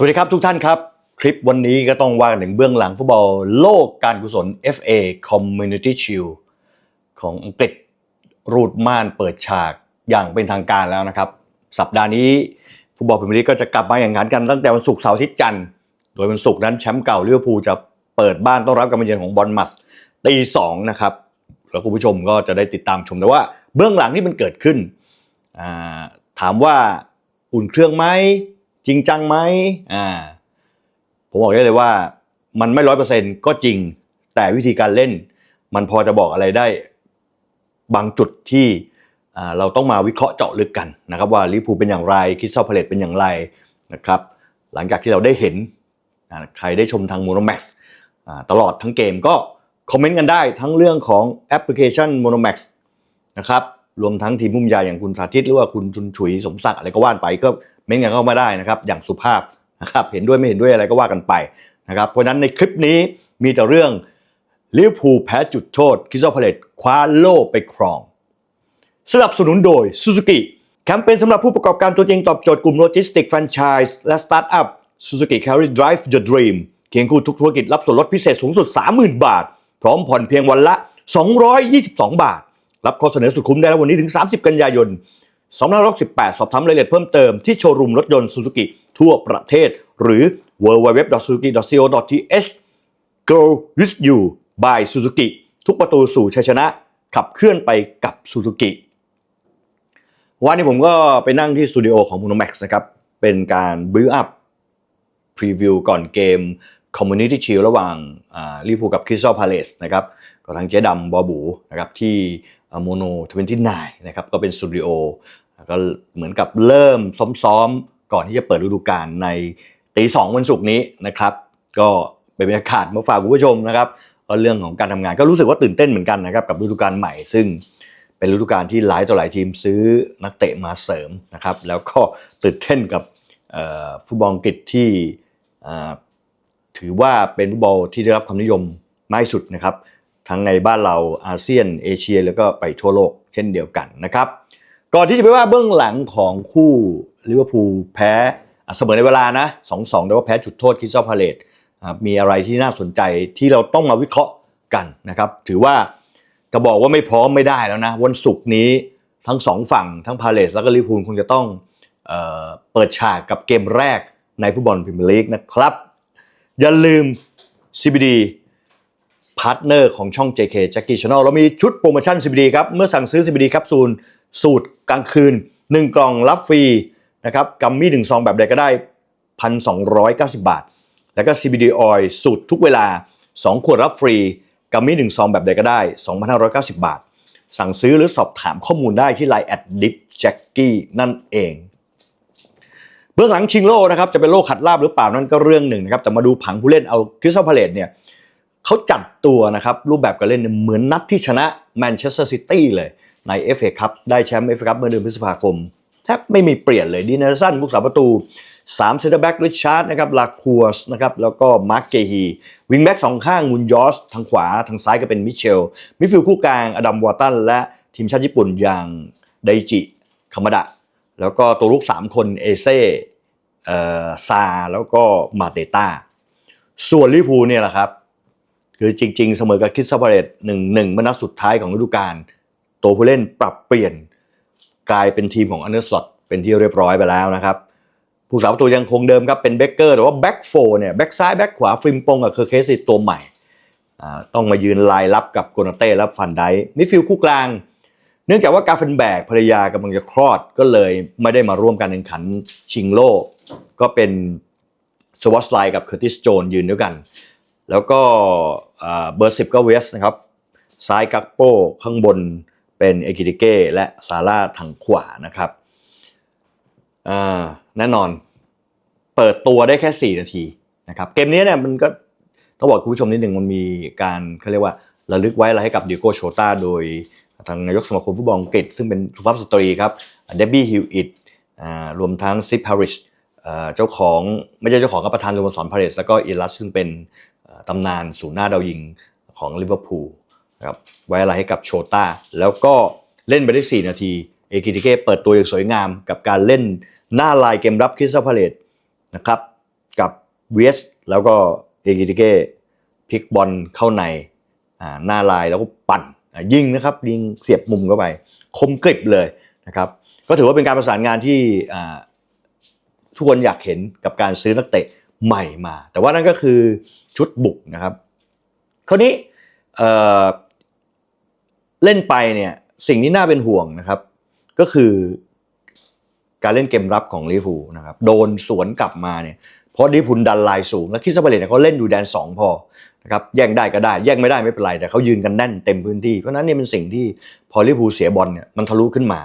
สวัสดีครับทุกท่านครับ คลิปวันนี้ก็ต้องว่ากันถึงเบื้องหลังฟุตบอลโลกการกุศล FA Community Shield ของอังกฤษรูดม่านเปิดฉากอย่างเป็นทางการแล้วนะครับ สัปดาห์นี้ฟุตบอลพรีเมียร์ลีกก็จะกลับมาแข่งขันกันตั้งแต่วันศุกร์เสาร์อาทิตย์จันทร์โดยวันศุกร์นั้นแชมป์เก่าลิเวอร์พูลจะเปิดบ้านต้อนรับการมาเยือนของบอลมัสตีสองนะครับแล้วคุณผู้ชมก็จะได้ติดตามชมแต่ว่าเบื้องหลังที่มันเกิดขึ้นาถามว่าอุ่นเครื่องไหม จริงจังไหมอ่า ผมบอกได้เลยว่า มันไม่ร้อยเปอร์เซ็นก็จริง แต่วิธีการเล่น มันพอจะบอกอะไรได้ บางจุดที่อ่าเราต้องมาวิเคราะห์เจาะลึกกันนะครับว่าลิเวอร์พูเป็นอย่างไรคิดเซาพาเลตเป็นอย่างไรนะครับ หลังจากที่เราได้เห็นอ่าใครได้ชมทางโมโนแม็กซ์ตลอดทั้งเกมก็คอมเมนต์กันได้ทั้งเรื่องของแอปพลิเคชัน Monomax นะครับรวมทั้งทีมผู้บรรยาอย่างคุณสาธิตหรือว่าคุณชุนฉุยสมศักดิ์อะไรก็ว่านไปก็ เม้นกันเข้ามาได้นะครับอย่างสุภาพนะครับเห็นด้วยไม่เห็นด้วยอะไรก็ว่ากันไปนะครับเพราะฉะนั้นในคลิปนี้มีแต่เรื่องลิเวอร์พูลแพ้จุดโทษคิซอพาเลตคว้าโล่ไปครอง สนับสนุนโดย Suzuki แคมเปญสำหรับผู้ประกอบการตัวจริงตอบโจทย์กลุ่มโลจิสติกแฟรนไชส์และสตาร์ทอัพ Suzuki Carry Drive Your Dream เคียงคู่ทุกธุรกิจรับส่วนลดพิเศษสูงสุด 30,000 บาท พร้อมผ่อนเพียงวันละ 222 บาท รับข้อเสนอสุดคุ้มได้แล้ววันนี้ถึง 30 กันยายน 2568 สอบถามรายละเอียดเพิ่มเติมที่โชว์รูมรถยนต์ Suzuki ทั่วประเทศ หรือ www.suzuki.co.th Go with you by Suzuki ทุกประตูสู่ชัยชนะ ขับเคลื่อนไปกับ Suzuki วันนี้ผมก็ไปนั่งที่สตูดิโอของ Monomax นะครับ เป็นการบิวอัพพรีวิวก่อนเกม Community Shield ระหว่างลิเวอร์พูลกับ Crystal Palace นะครับก็ทางเจ๊ดำบอบูนะครับที่ โมโน29นะครับก็เป็นสตูดิโอก็เหมือนกับเริ่มซ้อมๆ ก่อนที่จะเปิดฤดูกาลในตีสองวันศุกร์นี้นะครับ ก็เป็นบรรยากาศมาฝากคุณผู้ชมนะครับก็เรื่องของการทำงานก็รู้สึกว่าตื่นเต้นเหมือนกันนะครับกับฤดูกาลใหม่ซึ่งเป็นฤดูกาลที่หลายต่อหลายทีมซื้อนักเตะมาเสริมนะครับ แล้วก็ตื่นเต้นกับฟุตบอลอังกฤษที่ถือว่าเป็นฟุตบอลที่ได้รับความนิยมมากสุดนะครับ ทั้งในบ้านเราอาเซียนเอเชียแล้วก็ไปทั่วโลกเช่นเดียวกันนะครับ ก่อนที่จะไปว่าเบื้องหลังของคู่ลิเวอร์พูลแพ้เสมอในเวลานะ2-2แต่ว่าแพ้จุดโทษคิสตัลพาเลตมีอะไรที่น่าสนใจที่เราต้องมาวิเคราะห์กันนะครับ ถือว่าจะบอกว่าไม่พร้อมไม่ได้แล้วนะ วันศุกร์นี้ทั้งสองฝั่งทั้งพาเลตแล้วก็ลิเวอร์พูลคงจะต้องเออเปิดฉากกับเกมแรกในฟุตบอลพรีเมียร์ลีกนะครับ อย่าลืม CBD พาร์ทเนอร์ของช่อง JK Jackie Channel เรามีชุดโปรโมชั่น CBD ครับ เมื่อสั่งซื้อ CBD แคปซูลสูตรกลางคืน 1 กล่องรับฟรีนะครับกัมมี่ 1 ซองแบบใดก็ได้ 1,290 บาท แล้วก็ CBD Oil สูตรทุกเวลา 2 ขวดรับฟรีกัมมี่ 1 ซองแบบใดก็ได้ 2,590 บาท สั่งซื้อหรือสอบถามข้อมูลได้ที่ Line แอดดิฟแจ็คกี้นั่นเองเบื้องหลังชิงโล่นะครับจะเป็นโล่ขัดลาบหรือเปล่านั่นก็เรื่องหนึ่งนะครับแต่มาดูผังผู้เล่นเอาคริสตัลพาเลตเนี่ย เขาจัดตัวนะครับรูปแบบการเล่นเหมือนนัดที่ชนะแมนเชสเตอร์ซิตี้เลยใน FA ครับได้แชมป์ FA ครับเมื่อเดือนพฤษภาคมแทบไม่มีเปลี่ยนเลยดีนลสันผู้สาประตู3เซนเตอร์แบ็กริชาร์ดนะครับลาคัวสนะครับแล้วก็มาร์กเกฮีวิงแบ็กสองข้างมุนยอสทางขวาทางซ้ายก็เป็นมิเชลมิดฟิลด์คู่กลางอดัมวอตันและทีมชาติญี่ปุ่นอย่างไดจิคามาดะแล้วก็ตัวลูก 3 คนเอเซ่เอ่อซาแล้วก็มาเตต้าส่วนลิพูเนี่ยแหละครับ คือจริง ๆ เสมอกับคิสตัลพาเลตหนึ่งหนึ่งเมนัดสุดท้ายของฤดูกาลตัวผู้เล่นปรับเปลี่ยนกลายเป็นทีมของอันเดอร์สลอตเป็นที่เรียบร้อยไปแล้วนะครับ ผู้สาประตูยังคงเดิมครับเป็นเบเกอร์แต่ว่าแบ็กโฟเนี่ยแบ็กซ้ายแบ็กขวาฟิมปงกับเคอร์เคสตัวใหม่ต้องมายืนลายรับกับโกนาเต้และฟันไดมิดฟิลด์คู่กลาง เนื่องจากว่ากาเฟนแบกภรรยากำลังจะคลอดก็เลยไม่ได้มาร่วมการแข่งขันชิงโลก ก็เป็นสวอตไลกับเคอร์ติสโจนยืนด้วยกัน แล้วก็เบอร์สิบก็เวสนะครับ ซ้ายกักโป้ข้างบนเป็นเอกิติเก้และซาร่าทางขวานะครับแน่นอนเปิดตัวได้แค่ 4 นาทีนะครับเกมนี้เนี่ยมันก็ต้องบอกคุณผู้ชมนิดหนึ่งมันมีการเขาเรียกว่าระลึกไว้อะไรให้กับดิโก้โชตาโดยทางนายกสมาคมฟุตบอลอังกฤษซึ่งเป็นสุภาพสตรีครับเดบบี้ฮิวอิตรวมทั้งซิปพาริชเจ้าของไม่ใช่เจ้าของกับประธานสโมสรพาริสแล้วก็อีลัสซึ่งเป็น ตำนานศูนย์หน้าดาวยิงของลิเวอร์พูลครับไว้อะไรให้กับโชต้า แล้วก็เล่นไปได้ 4 นาที เอกิติเก้เปิดตัวอย่างสวยงาม กับการเล่นหน้าลายเกมรับคริสตัลพาเลตนะครับกับเวสแล้วก็เอกิติเก้พลิกบอลเข้าในหน้าลายแล้วก็ปั่นยิงนะครับยิงเสียบมุมเข้าไป คมกริบเลยนะครับก็ถือว่าเป็นการประสานงานที่ทุกคนอยากเห็นกับการซื้อนักเตะ ใหม่มา แต่ว่านั่นก็คือชุดบุกนะครับคราวนี้เเล่นไปเนี่ยสิ่งที่น่าเป็นห่วงนะครับ ก็คือการเล่นเกมรับของลิเวอร์พูนะครับโดนสวนกลับมาเนี่ยเพราะลิเวอร์พูดันไลน์สูง แล้วคิสซาเบเลตเขาเล่นอยู่แดน 2 พอนะครับแย่งได้ก็ได้ แย่งไม่ได้ไม่เป็นไร แต่เขายืนกันแน่นเต็มพื้นที่ เพราะนั้นเนี่ยเป็นสิ่งที่พอลิเวอร์พูเสียบอลเนี่ยมันทะลุขึ้นมา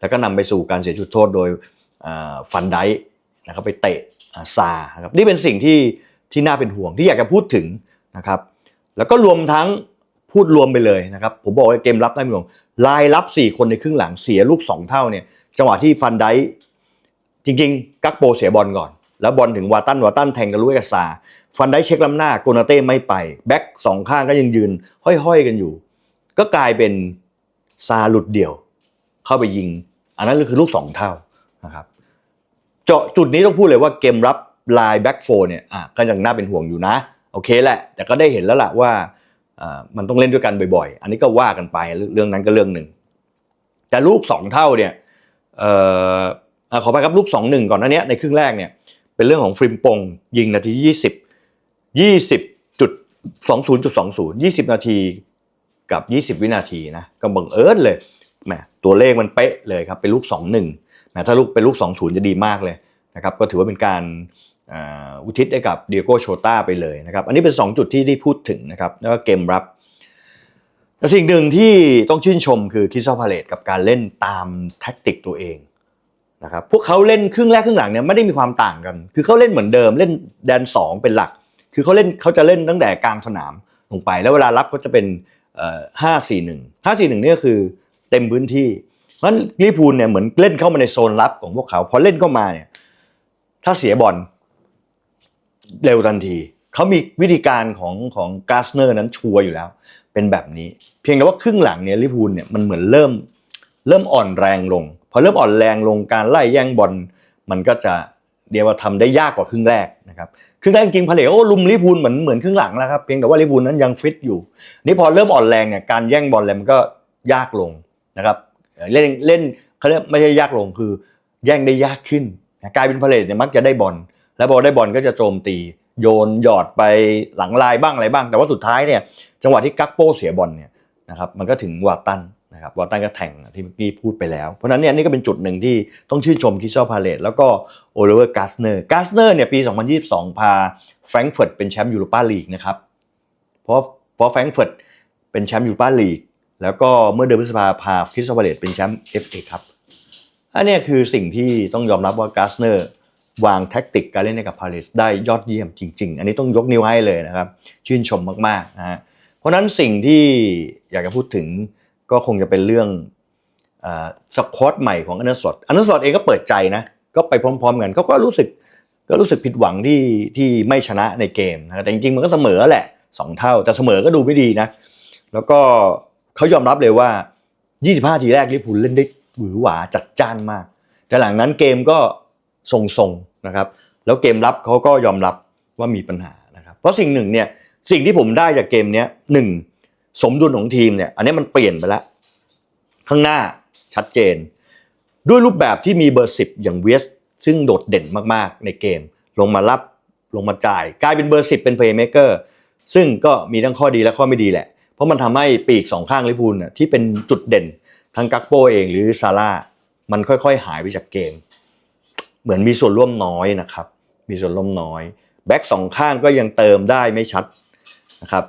แล้วก็นำไปสู่การเสียจุดโทษโดยฟันไดค์นะครับไปเตะ ซาครับนี่เป็นสิ่งที่ที่น่าเป็นห่วงที่อยากจะพูดถึงนะครับแล้วก็รวมทั้งพูดรวมไปเลยนะครับผมบอกว่าเกมรับได้ไม่ห่วงลายรับ 4 คนในครึ่งหลังเสียลูก 2 เท่าเนี่ยจังหวะที่ฟันไดจริงๆ กักโปเสียบอลก่อน แล้วบอลถึงวาตันวาตันแทงกันลุยกับซาฟันไดค์เช็คล้ำหน้าโกนาเต้ไม่ไป แบ็คสองข้างก็ยังยืน ห้อยๆกันอยู่ ก็กลายเป็นซาหลุดเดี่ยว เข้าไปยิง อันนั้นก็คือลูก2เท่านะครับ เจาะจุดนี้ต้องพูดเลยว่าเกมรับลายแบ็กโฟเนี่ยอะก็ยังน่าเป็นห่วงอยู่นะ โอเคแหละ แต่ก็ได้เห็นแล้วล่ะว่าอ่ามันต้องเล่นด้วยกันบ่อยๆ อันนี้ก็ว่ากันไปเรื่องนั้นก็เรื่องหนึ่ง แต่ลูก 2 เท่าเนี่ยเอ่อขอไปครับลูก 2 1 ก่อนน้านี้ในครึ่งแรกเนี่ยเป็นเรื่องของฟริมปงยิงนาที 20 20จุด20จุด20 20 นาทีกับ 20 วินาทีนะก็บังเอิญเลยแหมตัวเลขมันเป๊ะเลยครับเป็นลูก 2 1 นะถ้าลูกเป็นลูก 2 0 จะดีมากเลยนะครับก็ถือว่าเป็นการอุทิศให้กับเดียโกโชต้าไปเลยนะครับอันนี้เป็น 2 จุดที่ได้พูดถึงนะครับแล้วก็เกมรับแต่สิ่งหนึ่งที่ต้องชื่นชมคือคิสซาพาเลตกับการเล่นตามแท็กติกตัวเองนะครับพวกเขาเล่นครึ่งแรกครึ่งหลังเนี่ยไม่ได้มีความต่างกัน คือเขาเล่นเหมือนเดิมเล่นแดน 2 เป็นหลัก คือเขาเล่นเขาจะเล่นตั้งแต่กลางสนามลงไป แล้วเวลารับก็จะเป็นห้าสี่หนึ่งห้าสี่หนึ่งนี่ก็คือเต็มพื้นที่ เพราะฉะนั้นลิเวอร์พูลเนี่ยเหมือนเล่นเข้ามาในโซนรับของพวกเขาพอเล่นเข้ามาเนี่ย ถ้าเสียบอลเร็วทันทีเขามีวิธีการของของกาสเนอร์นั้นชัวร์อยู่แล้ว เป็นแบบนี้ เพียงแต่ว่าครึ่งหลังเนี่ยลิเวอร์พูลเนี่ยมันเหมือนเริ่มเริ่มอ่อนแรงลง พอเริ่มอ่อนแรงลงการไล่แย่งบอลมันก็จะเดียวว่าทำได้ยากกว่าครึ่งแรกนะครับครึ่งแรกจริงๆพาเลโอลุมลิพูลเหมือนเหมือนครึ่งหลังแล้วครับเพียงแต่ว่าลิพูลนั้นยังฟิตอยู่ นี่พอเริ่มอ่อนแรงเนี่ยการแย่งบอลอะไรมันก็ยากลงนะครับ เล่นเล่นเขาเรียกไม่ใช่ยากลงคือ แย่งได้ยากขึ้นกลายเป็นพาเลตเนี่ยมักจะได้บอลแล้วพอได้บอลก็จะโจมตี โยนหยอดไปหลังลายบ้างอะไรบ้าง แต่ว่าสุดท้ายเนี่ยจังหวะที่กักโป้เสียบอลเนี่ยนะครับมันก็ถึงวาตันนะครับวาตันก็แทงที่เมื่อกี้พูดไปแล้ว เพราะฉะนั้นเนี่ยนี่ก็เป็นจุดหนึ่งที่ต้องชื่นชมคิซอพาเลตแล้วก็โอเลเวอร์กาสเนอร์กาสเนอร์เนี่ยปี 2022 พาแฟรงก์เฟิร์ตเป็นแชมป์ยูโรปาลีกนะครับ เพราะเพราะแฟรงก์เฟิร์ตเป็นแชมป์ยูโรปาลีก แล้วก็เมื่อเดือนพฤษภาพาคิสซอพาเลตเป็นแชมป์ FA ครับอันนี้คือสิ่งที่ต้องยอมรับว่ากาสเนอร์วางแท็กติกการเล่นให้กับพาเลสได้ยอดเยี่ยมจริง ๆ อันนี้ต้องยกนิ้วให้เลยนะครับ ชื่นชมมากๆนะฮะเพราะนั้นสิ่งที่อยากจะพูดถึงก็คงจะเป็นเรื่องสควอตใหม่ของอันันสอดอันันสอดเองก็เปิดใจนะ ก็ไปพร้อมๆกันเขาก็รู้สึกก็รู้สึกผิดหวังที่ที่ไม่ชนะในเกมนะแต่จริงๆมันก็เสมอแหละสองเท่าแต่เสมอก็ดูไม่ดีนะ แล้วก็ เขายอมรับเลยว่า 25 ทีแรกลิพูลเล่นได้หวือหวาจัดจ้านมาก แต่หลังนั้นเกมก็ทรงๆนะครับ แล้วเกมรับเขาก็ยอมรับว่ามีปัญหานะครับ เพราะสิ่งหนึ่งเนี่ยสิ่งที่ผมได้จากเกมเนี้ยหนึ่งสมดุลของทีมเนี่ยอันนี้มันเปลี่ยนไปแล้ว ข้างหน้าชัดเจน ด้วยรูปแบบที่มีเบอร์ 10 อย่างเวสซึ่งโดดเด่นมากๆในเกม ลงมารับลงมาจ่าย กลายเป็นเบอร์ 10 เป็นเพลย์เม k เกอร์ซึ่งก็มีทั้งข้อดีและข้อไม่ดีแหละ เพราะมันทำให้ปีกสองข้างลิเวอร์พูลน่ะที่เป็นจุดเด่นทั้งกักโปเองหรือซาร่ามันค่อยๆ หายไปจากเกม เหมือนมีส่วนร่วมน้อยนะครับ มีส่วนร่วมน้อยแบ็กสองข้างก็ยังเติมได้ไม่ชัดนะครับ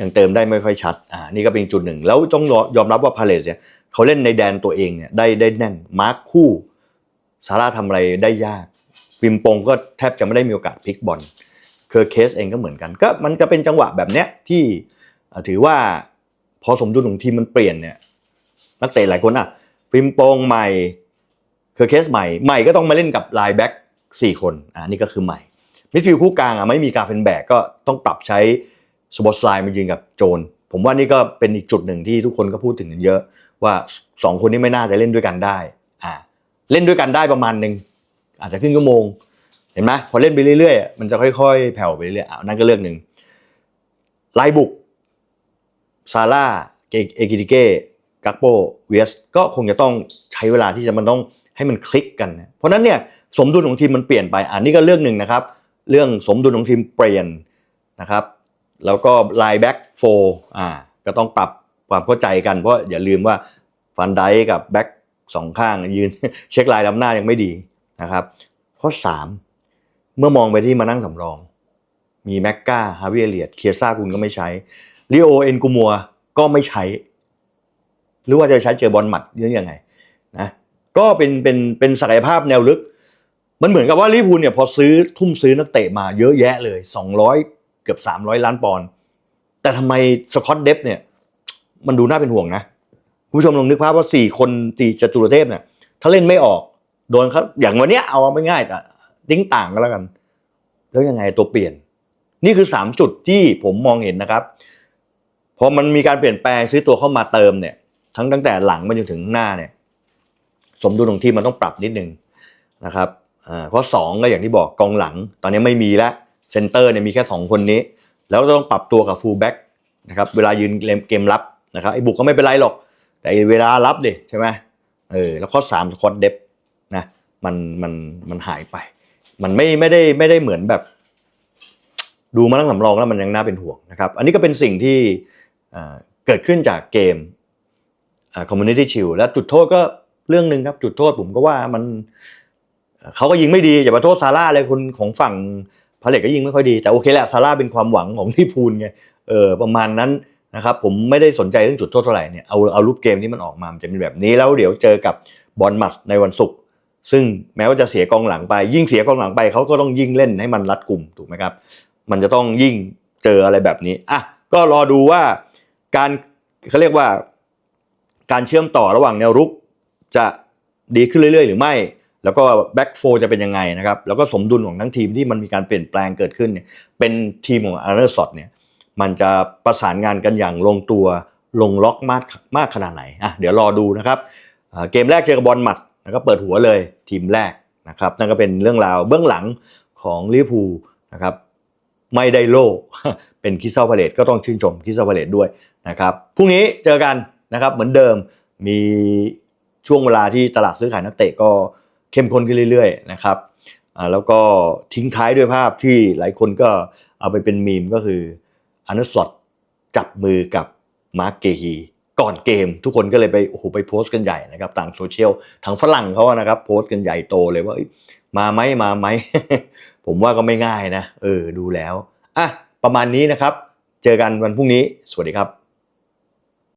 ยังเติมได้ไม่ค่อยชัดอ่านี่ก็เป็นจุดหนึ่ง แล้วต้องยอมรับว่าพาเลสเนี่ยเขาเล่นในแดนตัวเองเนี่ยได้ได้แน่นมาร์คคู่ซาร่าทำอะไรได้ยากฟิมปงก็แทบจะไม่ได้มีโอกาสพลิกบอลเคอร์เคสเองก็เหมือนกัน ก็มันจะเป็นจังหวะแบบเนี้ยที่ ถือว่าพอสมดุลของทีมมันเปลี่ยนเนี่ยนักเตะหลายคนอะฟิมปงใหม่เคอร์เคสใหม่ใหม่ก็ต้องมาเล่นกับไลน์แบ็กสี่คนอ่านี่ก็คือใหม่มิดฟิลด์คู่กลางอะไม่มีการเฟนแบกก็ต้องปรับใช้สปอตไลน์มายืนกับโจน ผมว่านี่ก็เป็นอีกจุดหนึ่งที่ทุกคนก็พูดถึงกันเยอะ ว่าสองคนนี้ไม่น่าจะเล่นด้วยกันได้อ่าเล่นด้วยกันได้ประมาณหนึ่งอาจจะครึ่งชั่วโมง เห็นไหมพอเล่นไปเรื่อยๆ มันจะค่อยๆ แผ่วไปเรื่อยๆอะนั่นก็เรื่องหนึ่งไลายบุก ซาร่าเอกิติเก้กักโปเวสก็คงจะต้องใช้เวลาที่จะมันต้องให้มันคลิกกันนะเพราะนั้นเนี่ยสมดุลของทีมมันเปลี่ยนไปอันนี้ก็เรื่องหนึ่งนะครับ เรื่องสมดุลของทีมเปลี่ยนนะครับ แล้วก็ไลน์แบ็กโฟอ่าก็ต้องปรับความเข้าใจกันเพราะอย่าลืมว่าฟันไดกับแบ็กสองข้างยืนเช็คลายลำหน้ายังไม่ดีนะครับ ข้อสามเมื่อมองไปที่มานั่งสำรอง มีแม็กกาฮาวิเอเลียดเคียซ่าคุณก็ไม่ใช้ ลิโอเอ็นกูมัวก็ไม่ใช้ หรือว่าจะใช้เจอบอลหมัดหรือยังไงนะก็เป็นเป็นเป็นศักยภาพแนวลึก มันเหมือนกับว่าลิพูลเนี่ยพอซื้อทุ่มซื้อนักเตะมาเยอะแยะเลย 200 เกือบ 300 ล้านปอนด์แต่ทำไมสกอตเดฟเนี่ย มันดูน่าเป็นห่วงนะคุณผู้ชมลองนึกภาพว่า 4 คนตีจตุรเทพเนี่ยถ้าเล่นไม่ออกโดนเขาอย่างวันเนี้ยเอาไม่ง่ายแต่ดิ้งต่างก็แล้วกัน แล้วยังไงตัวเปลี่ยน นี่คือ 3 จุดที่ผมมองเห็นนะครับ พอมันมีการเปลี่ยนแปลงซื้อตัวเข้ามาเติมเนี่ย ทั้งตั้งแต่หลังมาจนถึงหน้าเนี่ย สมดุลของทีมมันต้องปรับนิดนึงนะครับอ่าข้อสองก็อย่างที่บอกกองหลัง ตอนนี้ไม่มีแล้วเซนเตอร์เนี่ยมีแค่สองคนนี้ แล้วก็ต้องปรับตัวกับฟูลแบ็กนะครับเวลายืนเกมรับนะครับไอ้บุกก็ไม่เป็นไรหรอก แต่ไอ้เวลารับดิใช่ไหมเออแล้วข้อสามสควอตเดฟนะมันมันมันหายไป มันไม่ไม่ได้ไม่ได้เหมือนแบบ ดูมาตั้งสำรองแล้วมันยังน่าเป็นห่วงนะครับ อันนี้ก็เป็นสิ่งที่ เกิดขึ้นจากเกมคอมมูนิตี้ชิลและจุดโทษก็เรื่องหนึ่งครับ จุดโทษผมก็ว่ามันเขาก็ยิงไม่ดีอย่ามาโทษซาร่าเลยคนของฝั่งพาเลตก็ยิงไม่ค่อยดีแต่โอเคแหละซาร่าเป็นความหวังของลิพูลไงเออประมาณนั้นนะครับผมไม่ได้สนใจเรื่องจุดโทษเท่าไหร่เนี่ยเอาเอารูปเกมที่มันออกมามันจะเป็นแบบนี้แล้วเดี๋ยวเจอกับบอลมัสในวันศุกร์ซึ่งแม้ว่าจะเสียกองหลังไป ยิ่งเสียกองหลังไปเขาก็ต้องยิ่งเล่นให้มันรัดกลุ่มถูกไหมครับ มันจะต้องยิ่งเจออะไรแบบนี้อะก็รอดูว่า การเขาเรียกว่าการเชื่อมต่อระหว่างแนวรุกจะดีขึ้นเรื่อย ๆ หรือไม่ แล้วก็แบ็กโฟจะเป็นยังไงนะครับ แล้วก็สมดุลของทั้งทีมที่มันมีการเปลี่ยนแปลงเกิดขึ้นเนี่ยเป็นทีมของอาร์เนอร์สอดเนี่ยมันจะประสานงานกันอย่างลงตัวลงล็อกมากมากขนาดไหนอะเดี๋ยวรอดูนะครับเกมแรกเจอกับบอลมัดแล้วก็เปิดหัวเลยทีมแรกนะครับนั่นก็เป็นเรื่องราวเบื้องหลังของลิเวอร์พูลนะครับ ไม่ได้โล่เป็นคิสเซลพาเลตก็ต้องชื่นชมคิสเซลพาเลตด้วยนะครับพรุ่งนี้เจอกันนะครับเหมือนเดิมมีช่วงเวลาที่ตลาดซื้อขายนักเตะก็เข้มข้นขึ้นเรื่อยๆนะครับแล้วก็ทิ้งท้ายด้วยภาพที่หลายคนก็เอาไปเป็นมีมก็คืออันนสลอตจับมือกับมาร์กเกฮีก่อนเกมทุกคนก็เลยไปโอ้โหไปโพสต์กันใหญ่นะครับต่างโซเชียลทางฝรั่งเขานะครับโพสต์กันใหญ่โตเลยว่ามาไหมมาไหม ผมว่าก็ไม่ง่ายนะ เออ ดูแล้ว อะ ประมาณนี้นะครับ เจอกันวันพรุ่งนี้ สวัสดีครับ